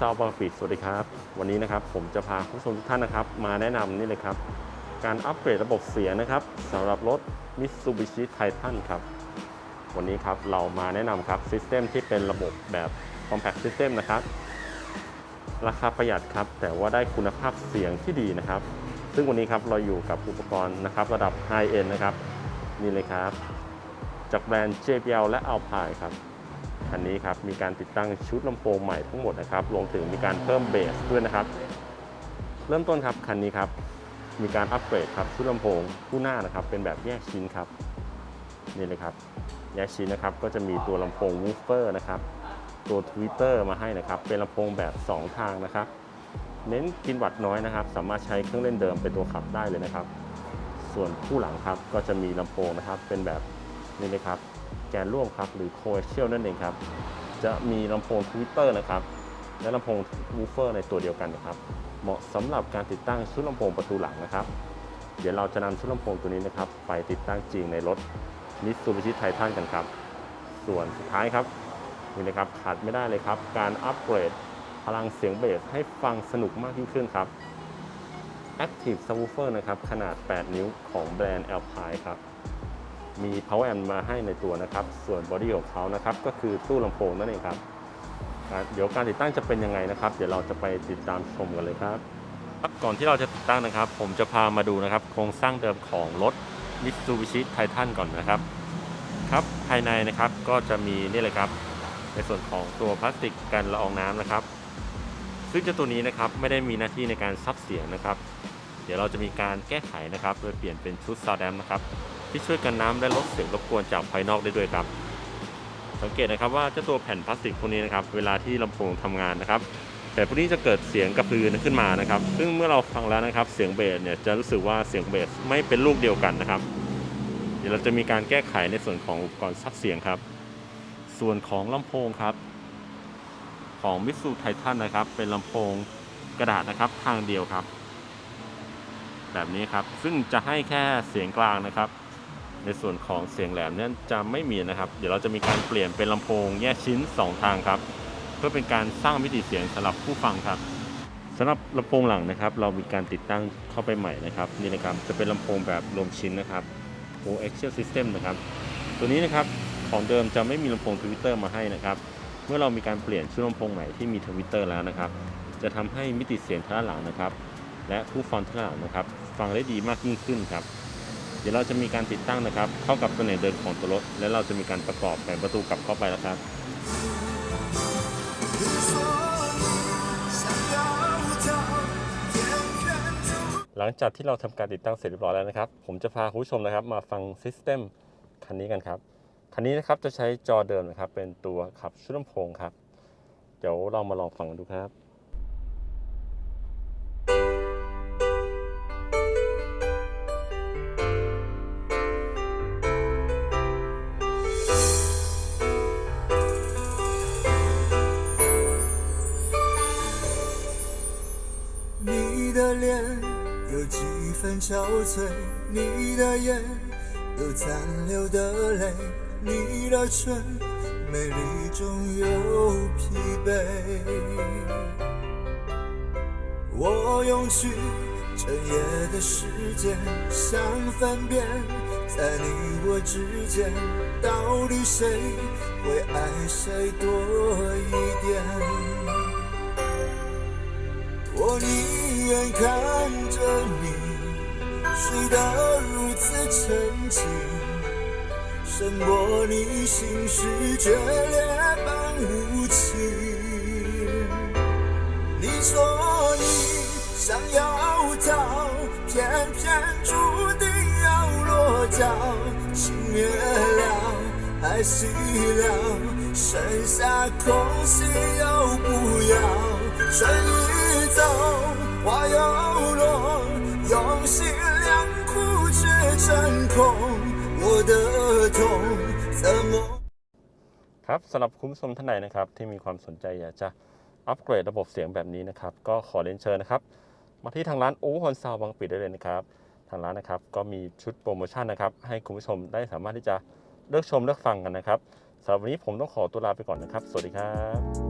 ซาวบางปีสวัสดีครับ วันนี้นะครับผมจะพาผู้ชมทุกท่านนะครับ มาแนะนำนี่เลยครับ การอัปเกรดระบบเสียงนะครับสำหรับรถ Mitsubishi Titan ครับ วันนี้ครับเรามาแนะนำครับซิสเต็มที่เป็นระบบแบบ Compact System นะครับ ราคาประหยัดครับ แต่ว่าได้คุณภาพเสียงที่ดีนะครับ ซึ่งวันนี้ครับเราอยู่กับอุปกรณ์นะครับระดับ High End นะครับ นี่เลยครับ จากแบรนด์ JBL และ Alpine ครับ คันนี้ครับมีการติดตั้งชุดลำโพงใหม่ทั้งหมดนะครับรวมถึงมีการเพิ่มเบสด้วยนะครับ เริ่มต้นครับคันนี้ครับมีการอัปเกรดครับชุดลำโพงคู่หน้านะครับเป็นแบบแยกชิ้นครับนี่เลยครับแยกชิ้นนะครับก็จะมีตัวลำโพงวูฟเฟอร์นะครับตัวทวิตเตอร์มาให้นะครับ เป็นลำโพงแบบ 2 ทางนะครับ เน้นกินวัตต์น้อยนะครับ สามารถใช้เครื่องเล่นเดิมเป็นตัวขับได้เลยนะครับ ส่วนคู่หลังครับก็จะมีลำโพงนะครับ เป็นแบบนี่เลยครับ แกนร่วมครับ หรือโคเอเชียลนั่นเองครับ จะมีลำโพงทวิตเตอร์นะครับ และลำโพงวูเฟอร์ในตัวเดียวกันนะครับ เหมาะสำหรับการติดตั้งชุดลำโพงประตูหลังนะครับ เดี๋ยวเราจะนำชุดลำโพงตัวนี้นะครับ ไปติดตั้งจริงในรถ Mitsubishi Titan กันครับ ส่วนสุดท้ายครับนี่นะครับขาดไม่ได้เลยครับ การอัปเกรดพลังเสียงเบสให้ฟังสนุกมากยิ่งขึ้นครับ Active Subwoofer นะครับ ขนาด 8 นิ้วของแบรนด์ Alpine ครับ มี power amp มาให้ในตัวนะครับ ส่วนบอดี้ของเขานะครับก็คือตู้ลำโพงนั่นเองครับ เดี๋ยวการติดตั้งจะเป็นยังไงนะครับ เดี๋ยวเราจะไปติดตามชมกันเลยครับ ก่อนที่เราจะติดตั้งนะครับ ผมจะพามาดูนะครับ โครงสร้างเดิมของรถ Mitsubishi Titan ก่อนนะครับ ครับภายในนะครับก็จะมีนี่เลยครับ ในส่วนของตัวพลาสติกกันละอองน้ำนะครับ ซึ่งเจ้าตัวนี้นะครับไม่ได้มีหน้าที่ในการซับเสียงนะครับ เดี๋ยวเราจะมีการแก้ไขนะครับ โดยเปลี่ยนเป็นชุดซาวด์แดมนะครับ ที่ช่วยกันน้ำและลดเสียงรบกวนจากภายนอกได้ด้วยครับ สังเกตนะครับว่าเจ้าตัวแผ่นพลาสติกพวกนี้นะครับเวลาที่ลำโพงทำงานนะครับแผ่พวกนี้จะเกิดเสียงกระพือขึ้นมานะครับ ซึ่งเมื่อเราฟังแล้วนะครับ เสียงเบสเนี่ยจะรู้สึกว่าเสียงเบสไม่เป็นลูกเดียวกันนะครับ เดี๋ยวเราจะมีการแก้ไขในส่วนของอุปกรณ์ซับเสียงครับ ส่วนของลำโพงครับของมิตซูไททันนะครับ เป็นลำโพงกระดาษนะครับทางเดียวครับ แบบนี้ครับซึ่งจะให้แค่เสียงกลางนะครับ ในส่วนของเสียงแหลมนี่ยจะไม่มีนะครับ เดี๋ยวเราจะมีการเปลี่ยนเป็นลำโพงแยกชิ้น 2 ทางครับ เพื่อเป็นการสร้างมิติเสียงสำหรับผู้ฟังครับสำหรับลำโพงหลังนะครับ เรามีการติดตั้งเข้าไปใหม่นะครับนี่นะครับจะเป็นลำโพงแบบรวมชิ้นนะครับ coaxial system นะครับตัวนี้นะครับของเดิมจะไม่มีลำโพงทวิตเตอร์มาให้นะครับเมื่อเรามีการเปลี่ยนชุดลำโพงใหม่ที่มีทวิตเตอร์แล้วนะครับ จะทำให้มิติเสียงทางด้าหลังนะครับ และผู้ฟังทางด้าหลังนะครับ ฟังได้ดีมากยิ่งขึ้นครับ เดี๋ยวเราจะมีการติดตั้งนะครับ เข้ากับตำแหน่งเดินของตัวรถ และเราจะมีการประกอบแผงประตูกลับเข้าไปแล้วครับหลังจากที่เราทำการติดตั้งเสร็จเรียบร้อยแล้วนะครับ ผมจะพาคุณผู้ชมนะครับมาฟังซิสเต็มคันนี้กันครับ คันนี้นะครับจะใช้จอเดิมนะครับ เป็นตัวขับชุดลำโพงครับ เดี๋ยวเรามาลองฟังดูครับ 脸有几分憔悴，你的眼有残留的泪，你的唇美丽中有疲惫。我用去整夜的时间，想分辨，在你我之间，到底谁会爱谁多一点？眼看着你睡得如此沉静，胜过你心事决裂般无情。你说你想要逃，偏偏注定要落脚，情灭了，爱熄了，剩下空心又不要。花摇落，用心良苦却真空，我的痛怎么？ครับสำหรับคุณผู้ชมท่านใดนนะครับที่มีความสนใจอยากจะอัปเกรดระบบเสียงแบบนี้นะครับ ก็ขอเรียนเชิญนะครับ มาที่ทางร้านโอ้ฮอนซาวบางปิดได้เลยนะครับ ทางร้านนะครับก็มีชุดโปรโมชั่นนะครับ ให้คุณผู้ชมได้สามารถที่จะเลือกชมเลือกฟังกันนะครับสำหรับวันนี้ผมต้องขอตัวลาไปก่อนนะครับ สวัสดีครับ